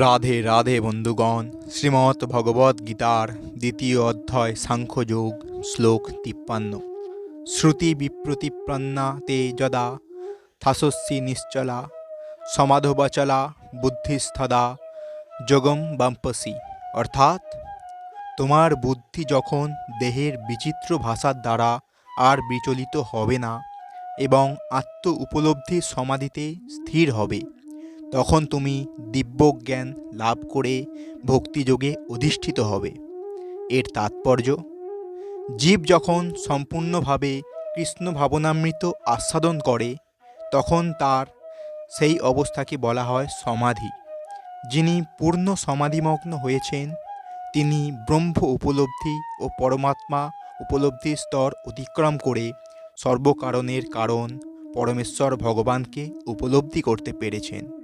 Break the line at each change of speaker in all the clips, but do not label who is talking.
রাধে রাধে বন্ধুগণ, শ্রীমৎ ভগবদ্ গীতার দ্বিতীয় অধ্যায় সাংখ্যযোগ, শ্লোক তিপ্পান্ন। শ্রুতি বিপ্রতিপ্রন্না তে যদা থাসস্যি নিশ্চলা, সমাধবচলা বুদ্ধিস্থদা, যোগম বাম্পসি। অর্থাৎ, তোমার বুদ্ধি যখন দেহের বিচিত্র ভাষার দ্বারা আর বিচলিত হবে না, এবং আত্ম উপলব্ধির সমাধিতে স্থির হবে তখন তুমি দিব্যজ্ঞান লাভ করে ভক্তিযোগে অধিষ্ঠিত হবে। এর তাৎপর্য, জীব যখন সম্পূর্ণভাবে কৃষ্ণ ভাবনামৃত আস্বাদন করে, তখন তার সেই অবস্থাকে বলা হয় সমাধি। যিনি পূর্ণ সমাধিমগ্ন হয়েছেন, তিনি ব্রহ্ম উপলব্ধি ও পরমাত্মা উপলব্ধির স্তর অতিক্রম করে সর্বকারণের কারণ পরমেশ্বর ভগবানকে উপলব্ধি করতে পেরেছেন।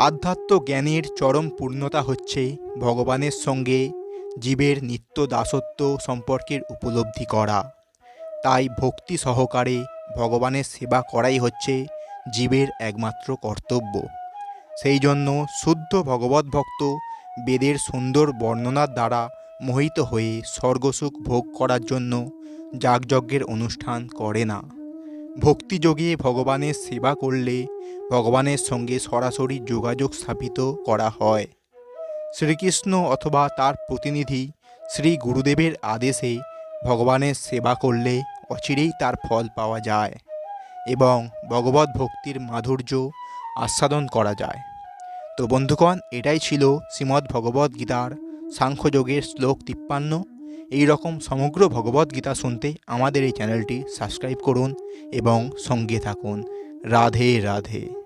আধ্যাত্ম জ্ঞানের চরম পূর্ণতা হচ্ছে ভগবানের সঙ্গে জীবের নিত্য দাসত্ব সম্পর্কের উপলব্ধি করা। তাই ভক্তি সহকারে ভগবানের সেবা করাই হচ্ছে জীবের একমাত্র কর্তব্য। সেই জন্য শুদ্ধ ভগবত ভক্ত বেদের সুন্দর বর্ণনার দ্বারা মোহিত হয়ে স্বর্গসুখ ভোগ করার জন্য যাগযজ্ঞের অনুষ্ঠান করে না। ভক্তিযোগে ভগবানের সেবা করলে ভগবানের সঙ্গে সরাসরি যোগাযোগ স্থাপিত করা হয়। শ্রীকৃষ্ণ অথবা তার প্রতিনিধি শ্রী গুরুদেবের আদেশে ভগবানের সেবা করলে অচিরেই তার ফল পাওয়া যায় এবং ভগবত ভক্তির মাধুর্য আস্বাদন করা যায়। তো বন্ধুগণ, এটাই ছিল শ্রীমদ্ ভগবদ্ গীতার সাংখ্যযোগের শ্লোক তিপ্পান্ন এই রকম সমগ্র ভগবদ্গীতা শুনতে আমাদের এই চ্যানেলটি সাবস্ক্রাইব করুন এবং সঙ্গে থাকুন। রাধে রাধে।